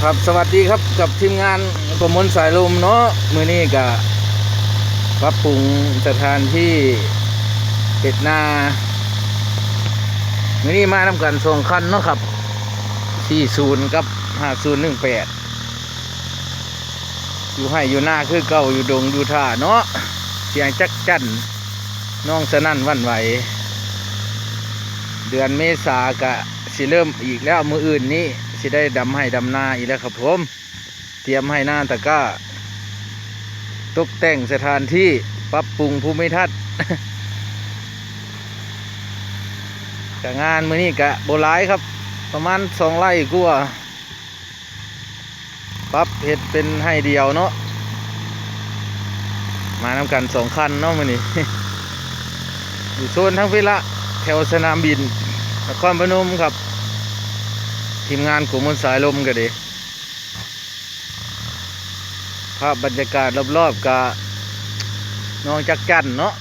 ครับสวัสดีครับกับทีมงานประมวลสายลมเนาะมือนี้ก็ปรับปรุงสถานที่เป็ดนามือนี้มานำกันสองคันเนาะครับ 40 กับ 5018 อยู่ให้อยู่หน้าคือเก่าอยู่ดงอยู่ท่าเนาะเสียงจักจันน้องสนั่นวันไหว เดือนเมษากะสิเริ่มอีกแล้วมืออื่นนี้ สิได้ดำให้ดำนาอีกแล้วครับผม เตรียมให้หน้าตะก้า ตกแต่งสถานที่ปรับปรุงภูมิทัศน์กงานมือนี้กะโบหลายครับ ประมาณสองไร่กว่าปรับเห็ดเป็นให้เดียวเนาะมานำกันสองคันเนาะมือนี้อยู่โซนทั้งพิละแถวสนามบินนครพนมครับ ทีมงานกลุ่มมนสายลมกันดีภาพบรรยากาศรอบๆกะน้องจักจันเนาะ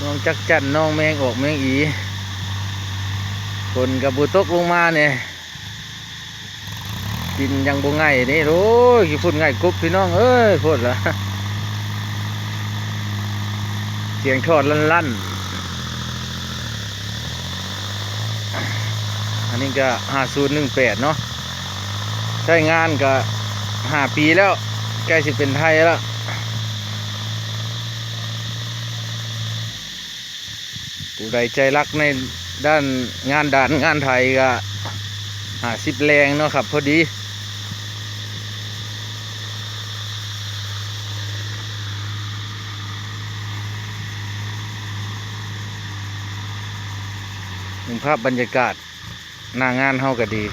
น้องจักจันน้องแมงออกแมงอีคนกับบุตกลงมาเนี่ยกินยังบ่ง่ายนี่โอ้ยขี้พุ่นง่ายกรุบพี่น้องเอ้ยพูดละเสียงทอดลั่นๆ อันนี้ก็ห้าศูนย์หนึ่งแปดเนาะใช้งานก็ห้าปีแล้ว ใกล้สิเป็นไทยแล้วผู้ใดใจรักในด้านงานด่านงานไทยก็ห้าสิบแรงเนาะครับพอดี หนึ่งภาพบรรยากาศหน้างานเฮาก็ดี